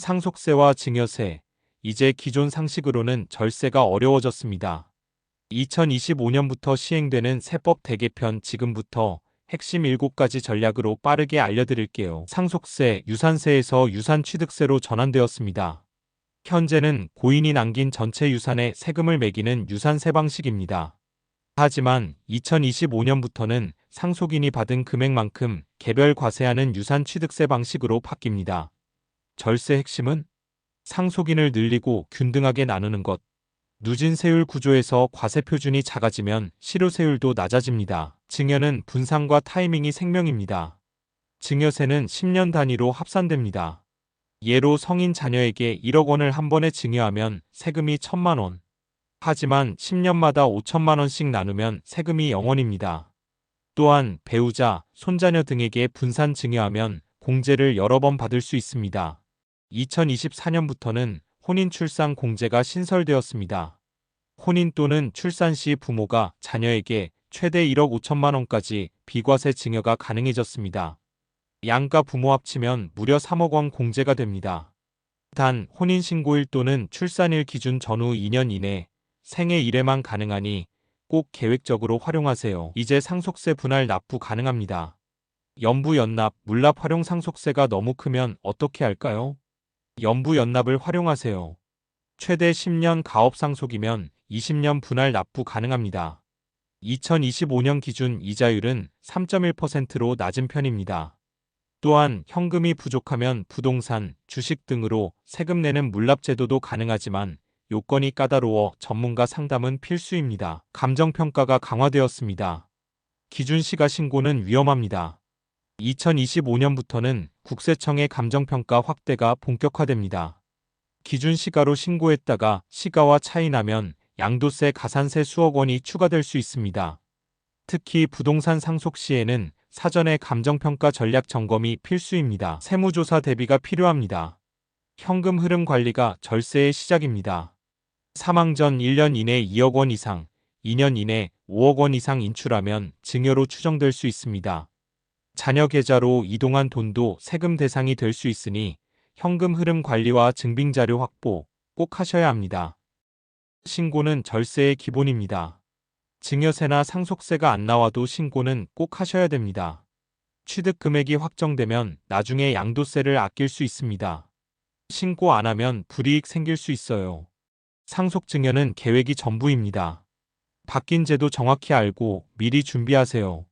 상속세와 증여세, 이제 기존 상식으로는 절세가 어려워졌습니다. 2025년부터 시행되는 세법 대개편 지금부터 핵심 7가지 전략으로 빠르게 알려드릴게요. 상속세, 유산세에서 유산취득세로 전환되었습니다. 현재는 고인이 남긴 전체 유산에 세금을 매기는 유산세 방식입니다. 하지만 2025년부터는 상속인이 받은 금액만큼 개별 과세하는 유산취득세 방식으로 바뀝니다. 절세 핵심은 상속인을 늘리고 균등하게 나누는 것. 누진 세율 구조에서 과세 표준이 작아지면 실효 세율도 낮아집니다. 증여는 분산과 타이밍이 생명입니다. 증여세는 10년 단위로 합산됩니다. 예로 성인 자녀에게 1억 원을 한 번에 증여하면 세금이 1천만 원. 하지만 10년마다 5천만 원씩 나누면 세금이 0원입니다. 또한 배우자, 손자녀 등에게 분산 증여하면 공제를 여러 번 받을 수 있습니다. 2024년부터는 혼인 출산 공제가 신설되었습니다. 혼인 또는 출산 시 부모가 자녀에게 최대 1억 5천만 원까지 비과세 증여가 가능해졌습니다. 양가 부모 합치면 무려 3억 원 공제가 됩니다. 단 혼인 신고일 또는 출산일 기준 전후 2년 이내 생애 1회만 가능하니 꼭 계획적으로 활용하세요. 이제 상속세 분할 납부 가능합니다. 연부 연납, 물납 활용 상속세가 너무 크면 어떻게 할까요? 연부 연납을 활용하세요. 최대 10년 가업 상속이면 20년 분할 납부 가능합니다. 2025년 기준 이자율은 3.1%로 낮은 편입니다. 또한 현금이 부족하면 부동산, 주식 등으로 세금 내는 물납 제도도 가능하지만 요건이 까다로워 전문가 상담은 필수입니다. 감정평가가 강화되었습니다. 기준 시가 신고는 위험합니다. 2025년부터는 국세청의 감정평가 확대가 본격화됩니다. 기준 시가로 신고했다가 시가와 차이 나면 양도세 가산세 수억 원이 추가될 수 있습니다. 특히 부동산 상속 시에는 사전에 감정평가 전략 점검이 필수입니다. 세무조사 대비가 필요합니다. 현금 흐름 관리가 절세의 시작입니다. 사망 전 1년 이내 2억 원 이상, 2년 이내 5억 원 이상 인출하면 증여로 추정될 수 있습니다. 자녀 계좌로 이동한 돈도 세금 대상이 될 수 있으니 현금 흐름 관리와 증빙 자료 확보 꼭 하셔야 합니다. 신고는 절세의 기본입니다. 증여세나 상속세가 안 나와도 신고는 꼭 하셔야 됩니다. 취득 금액이 확정되면 나중에 양도세를 아낄 수 있습니다. 신고 안 하면 불이익 생길 수 있어요. 상속 증여는 계획이 전부입니다. 바뀐 제도 정확히 알고 미리 준비하세요.